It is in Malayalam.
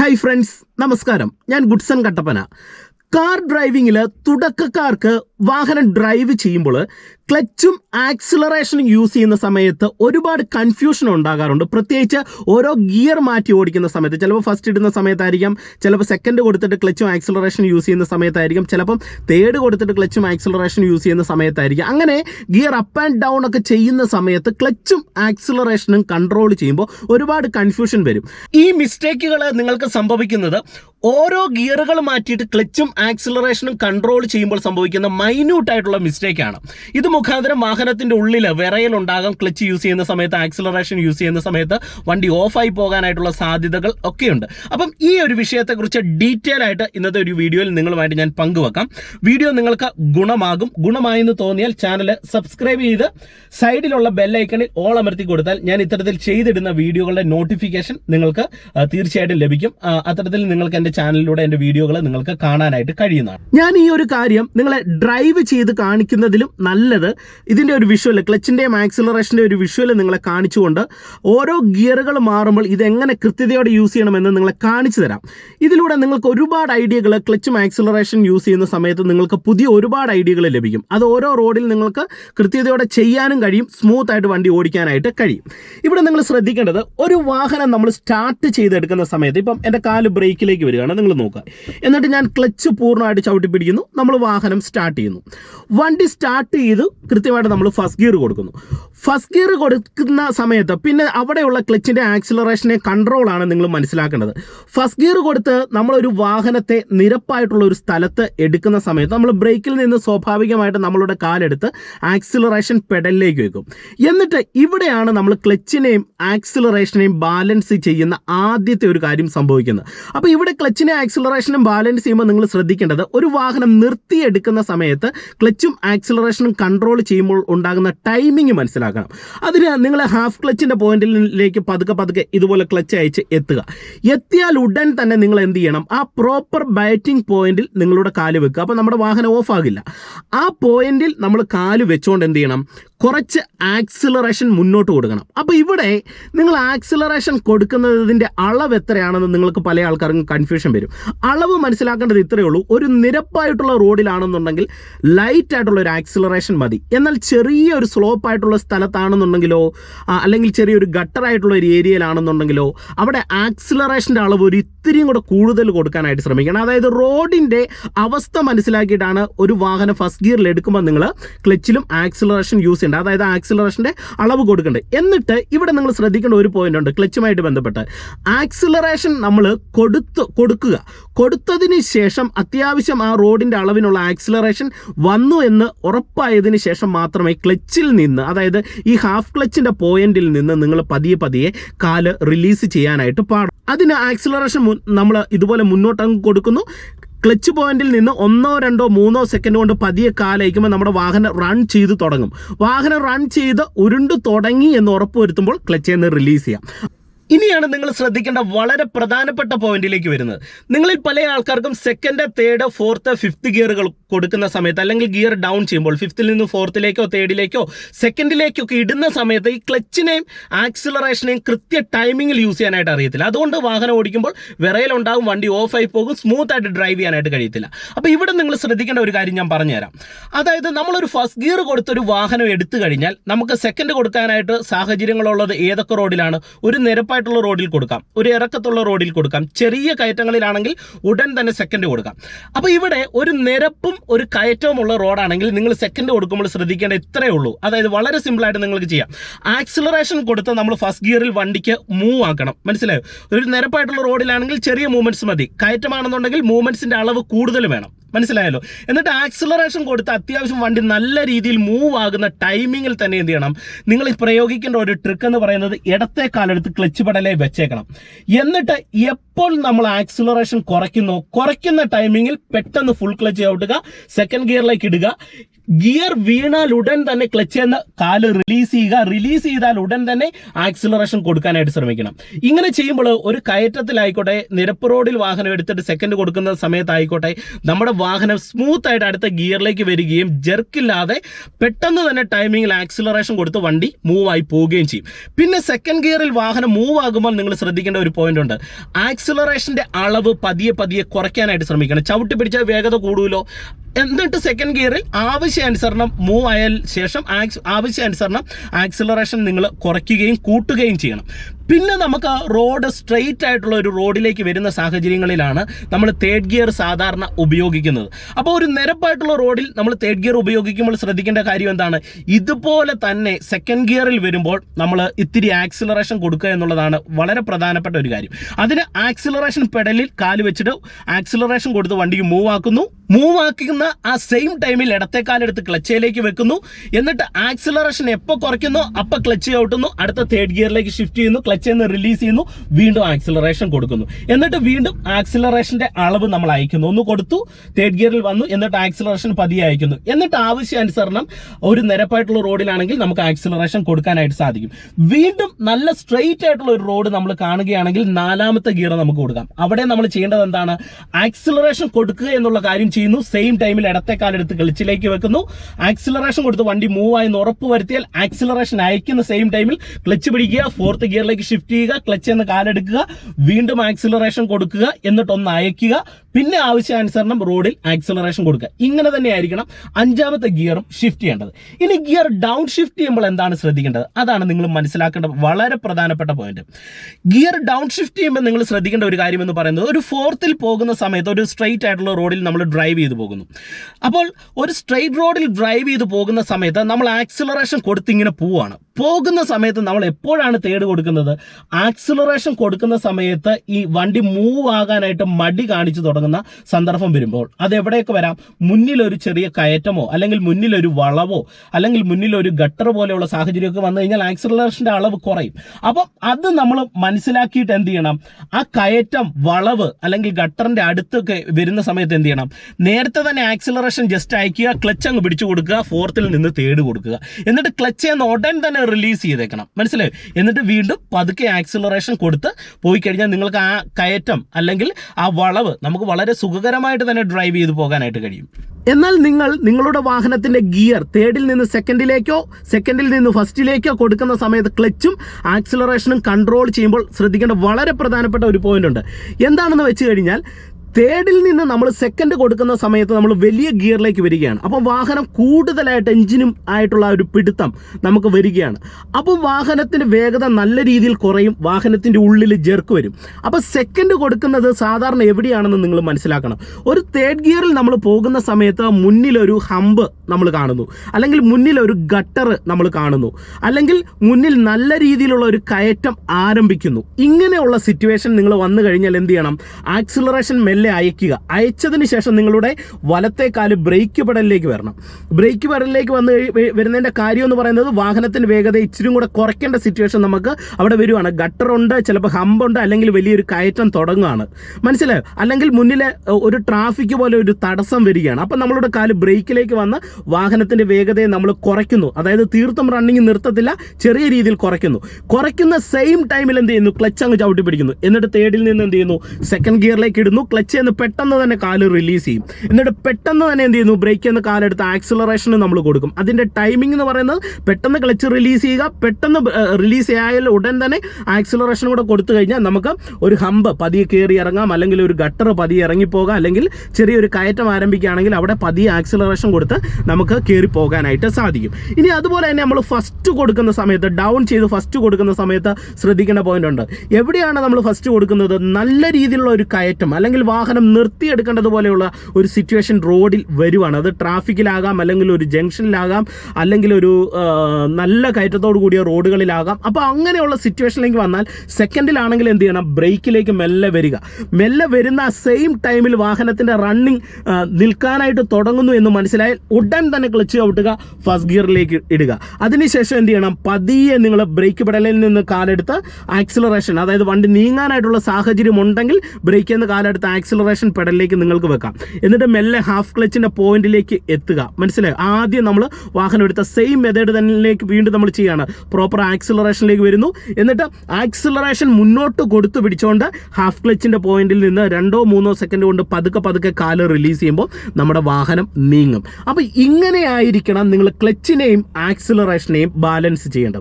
ഹായ് ഫ്രണ്ട്സ് നമസ്കാരം. ഞാൻ ഗുഡ്സൺ കട്ടപ്പന. കാർ ഡ്രൈവിങ്ങിൽ തുടക്കക്കാർക്ക് വാഹനം ഡ്രൈവ് ചെയ്യുമ്പോൾ ക്ലച്ചും ആക്സിലറേഷനും യൂസ് ചെയ്യുന്ന സമയത്ത് ഒരുപാട് കൺഫ്യൂഷൻ ഉണ്ടാകാറുണ്ട്. പ്രത്യേകിച്ച് ഓരോ ഗിയർ മാറ്റി ഓടിക്കുന്ന സമയത്ത്. ചിലപ്പോൾ ഫസ്റ്റ് ഇടുന്ന സമയത്തായിരിക്കാം ചിലപ്പോൾ സെക്കൻഡ് കൊടുത്തിട്ട് ക്ലച്ചും ആക്സിലറേഷൻ യൂസ് ചെയ്യുന്ന സമയത്തായിരിക്കും ചിലപ്പം തേർഡ് കൊടുത്തിട്ട് ക്ലച്ചും ആക്സിലറേഷൻ യൂസ് ചെയ്യുന്ന സമയത്തായിരിക്കും. അങ്ങനെ ഗിയർ അപ്പ് ആൻഡ് ഡൗൺ ഒക്കെ ചെയ്യുന്ന സമയത്ത് ക്ലച്ചും ആക്സിലറേഷനും കൺട്രോൾ ചെയ്യുമ്പോൾ ഒരുപാട് കൺഫ്യൂഷൻ വരും. ഈ മിസ്റ്റേക്കുകൾ നിങ്ങൾക്ക് സംഭവിക്കുന്നത് ഓരോ ഗിയറുകൾ മാറ്റിയിട്ട് ക്ലച്ചും ആക്സിലറേഷനും കൺട്രോൾ ചെയ്യുമ്പോൾ സംഭവിക്കുന്ന മൈന്യൂട്ട് ആയിട്ടുള്ള ആണ്. ഇത് മുഖാന്തരം വാഹനത്തിന്റെ ഉള്ളിൽ വിറയലുണ്ടാകാം ക്ലച്ച് യൂസ് ചെയ്യുന്ന സമയത്ത് ആക്സിലറേഷൻ യൂസ് ചെയ്യുന്ന സമയത്ത് വണ്ടി ഓഫായി പോകാനായിട്ടുള്ള സാധ്യതകൾ ഒക്കെയുണ്ട്. അപ്പം ഈ ഒരു വിഷയത്തെക്കുറിച്ച് ഡീറ്റെയിൽ ആയിട്ട് ഇന്നത്തെ ഒരു വീഡിയോയിൽ നിങ്ങളുമായിട്ട് ഞാൻ പങ്കുവെക്കാം. വീഡിയോ നിങ്ങൾക്ക് ഗുണമാകും. ഗുണമായെന്ന് തോന്നിയാൽ ചാനൽ സബ്സ്ക്രൈബ് ചെയ്ത് സൈഡിലുള്ള ബെല്ലൈക്കണിൽ ഓൾ അമർത്തി കൊടുത്താൽ ഞാൻ ഇത്തരത്തിൽ ചെയ്തിടുന്ന വീഡിയോകളുടെ നോട്ടിഫിക്കേഷൻ നിങ്ങൾക്ക് തീർച്ചയായിട്ടും ലഭിക്കും. അത്തരത്തിൽ നിങ്ങൾക്ക് എന്റെ ചാനലിലൂടെ എന്റെ വീഡിയോകൾ നിങ്ങൾക്ക് കാണാനായിട്ട് കഴിയുന്നതാണ്. ഞാൻ ഈ ഒരു കാര്യം നിങ്ങളെ ഡ്രൈവ് ചെയ്ത് കാണിക്കുന്നതിലും നല്ലത്. ഇതിന്റെ ഒരു വിഷ്വൽ ക്ലച്ചിന്റെയും ആക്സിലറേഷന്റെ ഒരു വിഷ്വൽ നിങ്ങളെ കാണിച്ചുകൊണ്ട് ഓരോ ഗിയറുകൾ മാറുമ്പോൾ ഇതെങ്ങനെ കൃത്യതയോടെ യൂസ് ചെയ്യണമെന്ന് നിങ്ങളെ കാണിച്ചു തരാം. ഇതിലൂടെ നിങ്ങൾക്ക് ഒരുപാട് ഐഡിയകൾ ക്ലച്ചും ആക്സിലറേഷൻ യൂസ് ചെയ്യുന്ന സമയത്ത് നിങ്ങൾക്ക് പുതിയ ഒരുപാട് ഐഡിയകൾ ലഭിക്കും. അത് ഓരോ റോഡിൽ നിങ്ങൾക്ക് കൃത്യതയോടെ ചെയ്യാനും കഴിയും. സ്മൂത്ത് ആയിട്ട് വണ്ടി ഓടിക്കാനായിട്ട് കഴിയും. ഇവിടെ നിങ്ങൾ ശ്രദ്ധിക്കേണ്ടത് ഒരു വാഹനം നമ്മൾ സ്റ്റാർട്ട് ചെയ്തെടുക്കുന്ന സമയത്ത് ഇപ്പം എന്റെ കാൽ ബ്രേക്കിലേക്ക് വരികയാണ് നിങ്ങൾ നോക്കുക. എന്നിട്ട് ഞാൻ ക്ലച്ച് പൂർണമായിട്ട് ചവിട്ടി പിടിക്കുന്നു നമ്മൾ വാഹനം സ്റ്റാർട്ട് ചെയ്യുന്നു. വണ്ടി സ്റ്റാർട്ട് ചെയ്ത് കൃത്യമായിട്ട് നമ്മൾ ഫസ്റ്റ് ഗിയർ കൊടുക്കുന്നു. ഫസ്റ്റ് ഗിയർ കൊടുക്കുന്ന സമയത്ത് പിന്നെ അവിടെയുള്ള ക്ലച്ചിന്റെ ആക്സിലറേഷനെ കൺട്രോളാണ് നിങ്ങൾ മനസ്സിലാക്കേണ്ടത്. ഫസ്റ്റ് ഗിയർ കൊടുത്ത് നമ്മളൊരു വാഹനത്തെ നിരപ്പായിട്ടുള്ള ഒരു സ്ഥലത്ത് എടുക്കുന്ന സമയത്ത് നമ്മൾ ബ്രേക്കിൽ നിന്ന് സ്വാഭാവികമായിട്ട് നമ്മളുടെ കാലെടുത്ത് ആക്സിലറേഷൻ പെഡലിലേക്ക് വെക്കും. എന്നിട്ട് ഇവിടെയാണ് നമ്മൾ ക്ലച്ചിനെയും ആക്സിലറേഷനെയും ബാലൻസ് ചെയ്യുന്ന ആദ്യത്തെ ഒരു കാര്യം സംഭവിക്കുന്നത്. അപ്പോൾ ഇവിടെ ക്ലച്ചിനെ ആക്സിലറേഷനും ബാലൻസ് ചെയ്യുമ്പോൾ നിങ്ങൾ ശ്രദ്ധിക്കേണ്ടത് ഒരു വാഹനം നിർത്തിയെടുക്കുന്ന സമയത്ത് ക്ലച്ചും ആക്സിലറേഷനും കൺട്രോൾ ചെയ്യുമ്പോൾ ഉണ്ടാകുന്ന ടൈമിംഗ് മനസ്സിലാക്കണം അതിന് നിങ്ങൾ ഹാഫ് ക്ലച്ചിന്റെ പോയിന്റിലേക്ക് പതുക്കെ പതുക്കെ ഇതുപോലെ ക്ലച്ച് അയച്ച് എത്തുക. എത്തിയാൽ ഉടൻ തന്നെ നിങ്ങൾ എന്ത് ചെയ്യണം? ആ പ്രോപ്പർ ബാറ്റിംഗ് പോയിന്റിൽ നിങ്ങളുടെ കാൽ വെക്കുക. അപ്പോൾ നമ്മുടെ വാഹനം ഓഫ് ആകില്ല. ആ പോയിന്റിൽ നമ്മൾ കാൽ വെച്ചുകൊണ്ട് എന്ത് ചെയ്യണം? കുറച്ച് ആക്സിലറേഷൻ മുന്നോട്ട് കൊടുക്കണം. അപ്പോൾ ഇവിടെ നിങ്ങൾ ആക്സിലറേഷൻ കൊടുക്കുന്നതിന്റെ അളവ് എത്രയാണെന്ന് നിങ്ങൾക്ക് പല ആൾക്കാർക്കും കൺഫ്യൂഷൻ വരും. അളവ് മനസ്സിലാക്കേണ്ടത് ഇത്രയേ ഉള്ളൂ. ഒരു നിരപ്പായിട്ടുള്ള റോഡിലാണെന്നുണ്ടെങ്കിൽ ലൈറ്റ് ആയിട്ടുള്ള ഒരു ആക്സിലറേഷൻ മതി. എന്നാൽ ചെറിയ ഒരു സ്ലോപ്പ് ആയിട്ടുള്ള സ്ഥലത്താണെന്നുണ്ടെങ്കിലോ അല്ലെങ്കിൽ ചെറിയൊരു ഗട്ടറായിട്ടുള്ള ഒരു ഏരിയയിലാണെന്നുണ്ടെങ്കിലോ അവിടെ ആക്സിലറേഷന്റെ അളവ് ഒരു ഇത്തിരിയും കൂടെ കൂടുതൽ കൊടുക്കാനായിട്ട് ശ്രമിക്കണം. അതായത് റോഡിന്റെ അവസ്ഥ മനസ്സിലാക്കിയിട്ടാണ് ഒരു വാഹനം ഫസ്റ്റ് ഗിയറിൽ എടുക്കുമ്പോൾ നിങ്ങൾ ക്ലച്ചിലും ആക്സിലറേഷൻ യൂസ് ചെയ്യേണ്ടത് അതായത് ആക്സിലറേഷന്റെ അളവ് കൊടുക്കേണ്ടത് എന്നിട്ട് ഇവിടെ നിങ്ങൾ ശ്രദ്ധിക്കേണ്ട ഒരു പോയിന്റ് ഉണ്ട് ക്ലച്ചുമായിട്ട് ബന്ധപ്പെട്ട്. ആക്സിലറേഷൻ നമ്മൾ കൊടുത്തു കൊടുക്കുക. കൊടുത്തതിന് ശേഷം അത്യാവശ്യം ആ റോഡിന്റെ അളവിനുള്ള ആക്സിലറേഷൻ വന്നു എന്ന് ഉറപ്പായതിനു ശേഷം മാത്രമേ ക്ലച്ചിൽ നിന്ന് അതായത് ഈ ഹാഫ് ക്ലച്ചിന്റെ പോയിന്റിൽ നിന്ന് നിങ്ങൾ പതിയെ പതിയെ കാൽ റിലീസ് ചെയ്യാനായിട്ട് പാടും അതിന് ആക്സിലറേഷൻ നമ്മൾ ഇതുപോലെ മുന്നോട്ടങ്ങ് കൊടുക്കുന്നു. ക്ലച്ച് പോയിന്റിൽ നിന്ന് ഒന്നോ രണ്ടോ മൂന്നോ സെക്കൻഡ് കൊണ്ട് പതിയെ കാലയക്കുമ്പോൾ നമ്മുടെ വാഹനം റൺ ചെയ്ത് തുടങ്ങും. വാഹനം റൺ ചെയ്ത് ഉരുണ്ട് തുടങ്ങി എന്ന് ഉറപ്പുവരുത്തുമ്പോൾ ക്ലച്ചിൽ നിന്ന് റിലീസ് ചെയ്യാം. ഇനിയാണ് നിങ്ങൾ ശ്രദ്ധിക്കേണ്ട വളരെ പ്രധാനപ്പെട്ട പോയിന്റിലേക്ക് വരുന്നത്. നിങ്ങളിൽ പല ആൾക്കാർക്കും സെക്കൻഡ് തേർഡ് ഫോർത്ത് ഫിഫ്ത്ത് ഗിയറുകൾ കൊടുക്കുന്ന സമയത്ത് അല്ലെങ്കിൽ ഗിയർ ഡൗൺ ചെയ്യുമ്പോൾ ഫിഫ്ത്തിൽ നിന്ന് ഫോർത്തിലേക്കോ തേർഡിലേക്കോ സെക്കൻഡിലേക്കോ ഒക്കെ ഇടുന്ന സമയത്ത് ഈ ക്ലച്ചിനെയും ആക്സിലറേഷനെയും കൃത്യ ടൈമിങ്ങിൽ യൂസ് ചെയ്യാനായിട്ട് അറിയത്തില്ല. അതുകൊണ്ട് വാഹനം ഓടിക്കുമ്പോൾ വിറയിലുണ്ടാകും വണ്ടി ഓഫായി പോകും സ്മൂത്ത് ആയിട്ട് ഡ്രൈവ് ചെയ്യാനായിട്ട് കഴിയത്തില്ല. അപ്പോൾ ഇവിടെ നിങ്ങൾ ശ്രദ്ധിക്കേണ്ട ഒരു കാര്യം ഞാൻ പറഞ്ഞുതരാം. അതായത് നമ്മളൊരു ഫസ്റ്റ് ഗിയർ കൊടുത്തൊരു വാഹനം എടുത്തു കഴിഞ്ഞാൽ നമുക്ക് സെക്കൻഡ് കൊടുക്കാനായിട്ട് സാഹചര്യങ്ങളുള്ളത് ഏതൊക്കെ റോഡിലാണ് ഒരു നിരപ്പായിട്ടുള്ള റോഡിൽ കൊടുക്കാം ഒരു ഇറക്കത്തുള്ള റോഡിൽ കൊടുക്കാം ചെറിയ കയറ്റങ്ങളിലാണെങ്കിൽ ഉടൻ തന്നെ സെക്കൻഡ് കൊടുക്കാം. അപ്പോൾ ഇവിടെ ഒരു നിരപ്പും ഒരു കയറ്റവുമുള്ള റോഡാണെങ്കിൽ നിങ്ങൾ സെക്കൻഡ് കൊടുക്കുമ്പോൾ ശ്രദ്ധിക്കേണ്ട ഇത്രയേ ഉള്ളൂ. അതായത് വളരെ സിമ്പിളായിട്ട് നിങ്ങൾക്ക് ചെയ്യാം. ആക്സിലറേഷൻ കൊടുത്ത് നമ്മൾ ഫസ്റ്റ് ഗിയറിൽ വണ്ടിക്ക് മൂവ് ആക്കണം. മനസ്സിലായോ? ഒരു നിരപ്പായിട്ടുള്ള റോഡിലാണെങ്കിൽ ചെറിയ മൂവ്മെന്റ്സ് മതി. കയറ്റമാണെന്നുണ്ടെങ്കിൽ മൂവ്മെന്റ്സിന്റെ അളവ് കൂടുതൽ വേണം. മനസ്സിലായല്ലോ? എന്നിട്ട് ആക്സിലറേഷൻ കൊടുത്ത് അത്യാവശ്യം വണ്ടി നല്ല രീതിയിൽ മൂവ് ആകുന്ന ടൈമിങ്ങിൽ തന്നെ എന്ത് ചെയ്യണം? നിങ്ങൾ പ്രയോഗിക്കേണ്ട ഒരു ട്രിക്ക് എന്ന് പറയുന്നത് ഇടത്തെ കാലെടുത്ത് ക്ലച്ച് പെടലെ വെച്ചേക്കണം. എന്നിട്ട് എപ്പോൾ നമ്മൾ ആക്സിലറേഷൻ കുറയ്ക്കുന്നു കുറയ്ക്കുന്ന ടൈമിങ്ങിൽ പെട്ടെന്ന് ഫുൾ ക്ലച്ച് ഔട്ടുക സെക്കൻഡ് ഗിയറിലേക്ക് ഇടുക. ഗിയർ വീണാൽ ഉടൻ തന്നെ ക്ലച്ച് എന്ന കാൽ റിലീസ് ചെയ്യുക. റിലീസ് ചെയ്താൽ ഉടൻ തന്നെ ആക്സിലറേഷൻ കൊടുക്കാനായിട്ട് ശ്രമിക്കണം. ഇങ്ങനെ ചെയ്യുമ്പോൾ ഒരു കയറ്റത്തിലായിക്കോട്ടെ നിരപ്പ് റോഡിൽ വാഹനം എടുത്തിട്ട് സെക്കൻഡ് കൊടുക്കുന്ന സമയത്തായിക്കോട്ടെ നമ്മുടെ വാഹനം സ്മൂത്ത് ആയിട്ട് അടുത്ത ഗിയറിലേക്ക് വരികയും ജെർക്കില്ലാതെ പെട്ടെന്ന് തന്നെ ടൈമിങ്ങിൽ ആക്സിലറേഷൻ കൊടുത്ത് വണ്ടി മൂവ് ആയി പോവുകയും ചെയ്യും. പിന്നെ സെക്കൻഡ് ഗിയറിൽ വാഹനം മൂവ് ആകുമ്പോൾ നിങ്ങൾ ശ്രദ്ധിക്കേണ്ട ഒരു പോയിന്റ് ഉണ്ട്. ആക്സിലറേഷന്റെ അളവ് പതിയെ പതിയെ കുറയ്ക്കാനായിട്ട് ശ്രമിക്കണം. ചവിട്ടി പിടിച്ചാൽ വേഗത കൂടുമല്ലോ. എന്നിട്ട് സെക്കൻഡ് ഗിയറിൽ ആവശ്യാനുസരണം മൂവ് ആയ ശേഷം ആവശ്യാനുസരണം ആക്സിലറേഷൻ നിങ്ങൾ കുറയ്ക്കുകയും കൂട്ടുകയും ചെയ്യണം. പിന്നെ നമുക്ക് റോഡ് സ്ട്രെയിറ്റ് ആയിട്ടുള്ള ഒരു റോഡിലേക്ക് വരുന്ന സാഹചര്യങ്ങളിലാണ് നമ്മൾ തേർഡ് ഗിയർ സാധാരണ ഉപയോഗിക്കുന്നത്. അപ്പോൾ ഒരു നിരപ്പായിട്ടുള്ള റോഡിൽ നമ്മൾ തേർഡ് ഗിയർ ഉപയോഗിക്കുമ്പോൾ ശ്രദ്ധിക്കേണ്ട കാര്യം എന്താണ്? ഇതുപോലെ തന്നെ സെക്കൻഡ് ഗിയറിൽ വരുമ്പോൾ നമ്മൾ ഇത്തിരി ആക്സിലറേഷൻ കൊടുക്കുക എന്നുള്ളതാണ് വളരെ പ്രധാനപ്പെട്ട ഒരു കാര്യം. അതിന് ആക്സിലറേഷൻ പെഡലിൽ കാൽ വെച്ചിട്ട് ആക്സിലറേഷൻ കൊടുത്ത് വണ്ടിക്ക് മൂവ് ആക്കുന്നു. മൂവ് ആക്കുന്ന ആ സെയിം ടൈമിൽ ഇടത്തെ കാലെടുത്ത് ക്ലച്ചയിലേക്ക് വെക്കുന്നു. എന്നിട്ട് ആക്സിലറേഷൻ എപ്പോൾ കുറയ്ക്കുന്നു? അപ്പോൾ ക്ലച്ച് ചവിട്ടുന്നു അടുത്ത തേർഡ് ഗിയറിലേക്ക് ഷിഫ്റ്റ് ചെയ്യുന്നു. ക്ലച്ചിൽ റിലീസ് ചെയ്യുന്നു വീണ്ടും ആക്സിലറേഷൻ കൊടുക്കുന്നു. എന്നിട്ട് വീണ്ടും ആക്സിലറേഷന്റെ അളവ് നമ്മൾ അയക്കുന്നു. ഒന്ന് കൊടുത്തു തേർഡ് ഗിയറിൽ വന്നു എന്നിട്ട് ആക്സിലറേഷൻ പതിയെ അയക്കുന്നു. എന്നിട്ട് ആവശ്യാനുസരണം ഒരു നിരപ്പായിട്ടുള്ള റോഡിലാണെങ്കിൽ നമുക്ക് ആക്സിലറേഷൻ കൊടുക്കാനായിട്ട് സാധിക്കും. വീണ്ടും നല്ല സ്ട്രെയിറ്റ് ആയിട്ടുള്ള ഒരു റോഡ് നമ്മൾ കാണുകയാണെങ്കിൽ നാലാമത്തെ ഗിയർ നമുക്ക് കൊടുക്കാം. അവിടെ നമ്മൾ ചെയ്യേണ്ടത് എന്താണ്? ആക്സിലറേഷൻ കൊടുക്കുക എന്നുള്ള കാര്യം ചെയ്യുന്നു. സെയിം ടൈമിൽ ഇടത്തെ കാലെടുത്ത് ക്ലച്ചിലേക്ക് വെക്കുന്നു. ആക്സിലറേഷൻ കൊടുത്ത് വണ്ടി മൂവ് ആയെന്ന് ഉറപ്പ് വരുത്തിയാൽ ആക്സിലറേഷൻ അയക്കുന്ന സെയിം ടൈമിൽ ക്ലച്ച് പിടിക്കുക. ഫോർത്ത് ഗിയറിലേക്ക് ഷിഫ്റ്റ് ചെയ്യുക ക്ലച്ച് എന്ന് കാലെടുക്കുക വീണ്ടും ആക്സിലറേഷൻ കൊടുക്കുക എന്നിട്ടൊന്ന് അയക്കുക പിന്നെ ആവശ്യാനുസരണം റോഡിൽ ആക്സിലറേഷൻ കൊടുക്കുക. ഇങ്ങനെ തന്നെ ആയിരിക്കണം അഞ്ചാമത്തെ ഗിയറും ഷിഫ്റ്റ് ചെയ്യേണ്ടത്. ഇനി ഗിയർ ഡൗൺ ഷിഫ്റ്റ് ചെയ്യുമ്പോൾ എന്താണ് ശ്രദ്ധിക്കേണ്ടത്? അതാണ് നിങ്ങൾ മനസ്സിലാക്കേണ്ട വളരെ പ്രധാനപ്പെട്ട പോയിന്റ് ഗിയർ ഡൗൺ ഷിഫ്റ്റ് ചെയ്യുമ്പോൾ നിങ്ങൾ ശ്രദ്ധിക്കേണ്ട ഒരു കാര്യം എന്ന് പറയുന്നത് ഒരു ഫോർത്തിൽ പോകുന്ന സമയത്ത് ഒരു സ്ട്രെയിറ്റ് ആയിട്ടുള്ള റോഡിൽ നമ്മൾ ഡ്രൈവ് ചെയ്ത് പോകുന്നു. അപ്പോൾ ഒരു സ്ട്രെയിറ്റ് റോഡിൽ ഡ്രൈവ് ചെയ്ത് പോകുന്ന സമയത്ത് നമ്മൾ ആക്സിലറേഷൻ കൊടുത്തിങ്ങനെ പോവുകയാണ് പോകുന്ന സമയത്ത് നമ്മൾ എപ്പോഴാണ് തേട് കൊടുക്കുന്നത്? ആക്സിലറേഷൻ കൊടുക്കുന്ന സമയത്ത് ഈ വണ്ടി മൂവ് ആകാനായിട്ട് മടി കാണിച്ചു തുടങ്ങുന്ന സന്ദർഭം വരുമ്പോൾ അത് എവിടെയൊക്കെ വരാം? മുന്നിലൊരു ചെറിയ കയറ്റമോ അല്ലെങ്കിൽ മുന്നിലൊരു വളവോ അല്ലെങ്കിൽ മുന്നിലൊരു ഗട്ടർ പോലെയുള്ള സാഹചര്യമൊക്കെ വന്നു കഴിഞ്ഞാൽ ആക്സിലറേഷന്റെ അളവ് കുറയും. അപ്പം അത് നമ്മൾ മനസ്സിലാക്കിയിട്ട് എന്ത് ചെയ്യണം? ആ കയറ്റം വളവ് അല്ലെങ്കിൽ ഗട്ടറിന്റെ അടുത്തൊക്കെ വരുന്ന സമയത്ത് എന്ത് ചെയ്യണം? നേരത്തെ തന്നെ ആക്സിലറേഷൻ ജസ്റ്റ് അയക്കുക ക്ലച്ച് അങ്ങ് പിടിച്ചു കൊടുക്കുക ഫോർത്തിൽ നിന്ന് തേട് കൊടുക്കുക. എന്നിട്ട് ക്ലച്ച് എന്ന് ഉടൻ തന്നെ റിലീസ് ചെയ്തേക്കണം. മനസ്സിലായി? എന്നിട്ട് വീണ്ടും പതുക്കെ ആക്സിലറേഷൻ കൊടുത്ത് പോയി കഴിഞ്ഞാൽ നിങ്ങൾക്ക് ആ കയറ്റം അല്ലെങ്കിൽ ആ വളവ് നമുക്ക് വളരെ സുഖകരമായിട്ട് തന്നെ ഡ്രൈവ് ചെയ്ത് പോകാനായിട്ട് കഴിയും. എന്നാൽ നിങ്ങൾ നിങ്ങളുടെ വാഹനത്തിന്റെ ഗിയർ തേർഡിൽ നിന്ന് സെക്കൻഡിലേക്കോ സെക്കൻഡിൽ നിന്ന് ഫസ്റ്റിലേക്കോ കൊടുക്കുന്ന സമയത്ത് ക്ലച്ചും ആക്സിലറേഷനും കൺട്രോൾ ചെയ്യുമ്പോൾ ശ്രദ്ധിക്കേണ്ട വളരെ പ്രധാനപ്പെട്ട ഒരു പോയിന്റ് ഉണ്ട്. എന്താണെന്ന് വെച്ച് കഴിഞ്ഞാൽ തേർഡിൽ നിന്ന് നമ്മൾ സെക്കൻഡ് കൊടുക്കുന്ന സമയത്ത് നമ്മൾ വലിയ ഗിയറിലേക്ക് വരികയാണ്. അപ്പോൾ വാഹനം കൂടുതലായിട്ട് എഞ്ചിനും ആയിട്ടുള്ള ഒരു പിടുത്തം നമുക്ക് വരികയാണ്. അപ്പോൾ വാഹനത്തിന്റെ വേഗത നല്ല രീതിയിൽ കുറയും വാഹനത്തിന്റെ ഉള്ളിൽ ജെർക്ക് വരും. അപ്പോൾ സെക്കൻഡ് കൊടുക്കുന്നത് സാധാരണ എവിടെയാണെന്ന് നിങ്ങൾ മനസ്സിലാക്കണം. ഒരു തേർഡ് ഗിയറിൽ നമ്മൾ പോകുന്ന സമയത്ത് മുന്നിലൊരു ഹമ്പ് നമ്മൾ കാണുന്നു. അല്ലെങ്കിൽ മുന്നിൽ ഒരു ഗട്ടർ നമ്മൾ കാണുന്നു. അല്ലെങ്കിൽ മുന്നിൽ നല്ല രീതിയിലുള്ള ഒരു കയറ്റം ആരംഭിക്കുന്നു. ഇങ്ങനെയുള്ള സിറ്റുവേഷൻ നിങ്ങൾ വന്നു കഴിഞ്ഞാൽ എന്ത് ചെയ്യണം? ആക്സിലറേഷൻ മെല്ലെ അയക്കുക അയച്ചതിന് ശേഷം നിങ്ങളുടെ വലത്തെ കാൽ ബ്രേക്ക് പെടലിലേക്ക് വരണം. ബ്രേക്ക് പെടലിലേക്ക് വന്ന് വരുന്നതിന്റെ കാര്യം എന്ന് പറയുന്നത് വാഹനത്തിന്റെ വേഗത ഇച്ചിരി കൂടെ കുറയ്ക്കേണ്ട സിറ്റുവേഷൻ നമുക്ക് അവിടെ വരുവാണ്. ഗട്ടറുണ്ട് ചിലപ്പോൾ ഹമ്പുണ്ട് അല്ലെങ്കിൽ വലിയൊരു കയറ്റം തുടങ്ങുകയാണ് മനസ്സിലായോ? അല്ലെങ്കിൽ മുന്നിലെ ഒരു ട്രാഫിക് പോലെ ഒരു തടസ്സം വരികയാണ്. അപ്പം നമ്മളുടെ കാൽ ബ്രേക്കിലേക്ക് വന്ന് വാഹനത്തിന്റെ വേഗതയെ നമ്മൾ കുറയ്ക്കുന്നു. അതായത് തീർത്തും റണ്ണിങ് നിർത്തത്തില്ല ചെറിയ രീതിയിൽ കുറയ്ക്കുന്നു. കുറയ്ക്കുന്ന സെയിം ടൈമിൽ എന്ത് ചെയ്യുന്നു? ക്ലച്ച് അങ്ങ് ചവിട്ടി പിടിക്കുന്നു എന്നിട്ട് തേർഡിൽ നിന്ന് എന്ത് ചെയ്യുന്നു? സെക്കൻഡ് ഗിയറിലേക്ക് ഇടുന്നു. ക്ലച്ച് എന്ന് പെട്ടെന്ന് തന്നെ കാൽ റിലീസ് ചെയ്യും. എന്നിട്ട് പെട്ടെന്ന് തന്നെ എന്ത് ചെയ്യുന്നു? ബ്രേക്ക് എന്ന് കാലെടുത്ത് ആക്സിലറേഷൻ നമ്മൾ കൊടുക്കും. അതിന്റെ ടൈമിംഗ് എന്ന് പറയുന്നത് പെട്ടെന്ന് ക്ലച്ച് റിലീസ് ചെയ്യുക പെട്ടെന്ന് റിലീസ് ആയാൽ ഉടൻ തന്നെ ആക്സിലറേഷൻ കൂടെ കൊടുത്തു കഴിഞ്ഞാൽ നമുക്ക് ഒരു ഹമ്പ് പതിയെ കയറി ഇറങ്ങാം. അല്ലെങ്കിൽ ഒരു ഗട്ടർ പതിയെ ഇറങ്ങിപ്പോകാം. അല്ലെങ്കിൽ ചെറിയൊരു കയറ്റം ആരംഭിക്കുകയാണെങ്കിൽ അവിടെ പതിയെ ആക്സിലറേഷൻ കൊടുത്ത് നമുക്ക് കയറി പോകാനായിട്ട് സാധിക്കും. ഇനി അതുപോലെ തന്നെ നമ്മൾ ഫസ്റ്റ് കൊടുക്കുന്ന സമയത്ത് ഡൗൺ ചെയ്ത് ഫസ്റ്റ് കൊടുക്കുന്ന സമയത്ത് ശ്രദ്ധിക്കേണ്ട പോയിന്റ് ഉണ്ട്. എവിടെയാണ് നമ്മൾ ഫസ്റ്റ് കൊടുക്കുന്നത്? നല്ല രീതിയിലുള്ള ഒരു കയറ്റം. അല്ലെങ്കിൽ വാഹനം നിർത്തിയെടുക്കേണ്ടതുപോലെയുള്ള ഒരു സിറ്റുവേഷൻ റോഡിൽ വരുവാണ്. അത് ട്രാഫിക്കിലാകാം അല്ലെങ്കിൽ ഒരു ജംഗ്ഷനിലാകാം അല്ലെങ്കിൽ ഒരു നല്ല കയറ്റത്തോടു കൂടിയ റോഡുകളിലാകാം അപ്പോൾ അങ്ങനെയുള്ള സിറ്റുവേഷനിലേക്ക് വന്നാൽ സെക്കൻഡിലാണെങ്കിൽ എന്ത് ചെയ്യണം? ബ്രേക്കിലേക്ക് മെല്ലെ വരിക. മെല്ലെ വരുന്ന സെയിം ടൈമിൽ വാഹനത്തിന്റെ റണ്ണിങ് നിൽക്കാനായിട്ട് തുടങ്ങുന്നു എന്ന് മനസ്സിലായാൽ ഉടൻ തന്നെ ക്ലച്ച് ഔട്ടുക ഫസ്റ്റ് ഗിയറിലേക്ക് ഇടുക. അതിനുശേഷം എന്ത് ചെയ്യണം? പതിയെ നിങ്ങൾ ബ്രേക്ക് പെടലിൽ നിന്ന് കാലെടുത്ത് ആക്സിലറേഷൻ അതായത് വണ്ടി നീങ്ങാനായിട്ടുള്ള സാഹചര്യം ഉണ്ടെങ്കിൽ ബ്രേക്കിൽ നിന്ന് കാലെടുത്ത് ആക്സിലറേഷൻ പെഡലിലേക്ക് നിങ്ങൾക്ക് വെക്കാം. എന്നിട്ട് മെല്ലെ ഹാഫ് ക്ലച്ചിന്റെ പോയിന്റിലേക്ക് എത്തുക. മനസ്സിലായി? ആദ്യം നമ്മൾ വാഹനം എടുത്ത സെയിം മെത്തേഡ് തന്നെ വീണ്ടും നമ്മൾ ചെയ്യാണ്. പ്രോപ്പർ ആക്സിലറേഷനിലേക്ക് വരുന്നു. എന്നിട്ട് ആക്സിലറേഷൻ മുന്നോട്ട് കൊടുത്തു പിടിച്ചുകൊണ്ട് ഹാഫ് ക്ലച്ചിന്റെ പോയിന്റിൽ നിന്ന് രണ്ടോ മൂന്നോ സെക്കൻഡ് കൊണ്ട് പതുക്കെ പതുക്കെ കാൽ റിലീസ് ചെയ്യുമ്പോൾ നമ്മുടെ വാഹനം നീങ്ങും. അപ്പോൾ ഇങ്ങനെയായിരിക്കണം നിങ്ങൾ ക്ലച്ചിനെയും ആക്സിലറേഷനെയും ബാലൻസ് ചെയ്യേണ്ടത്.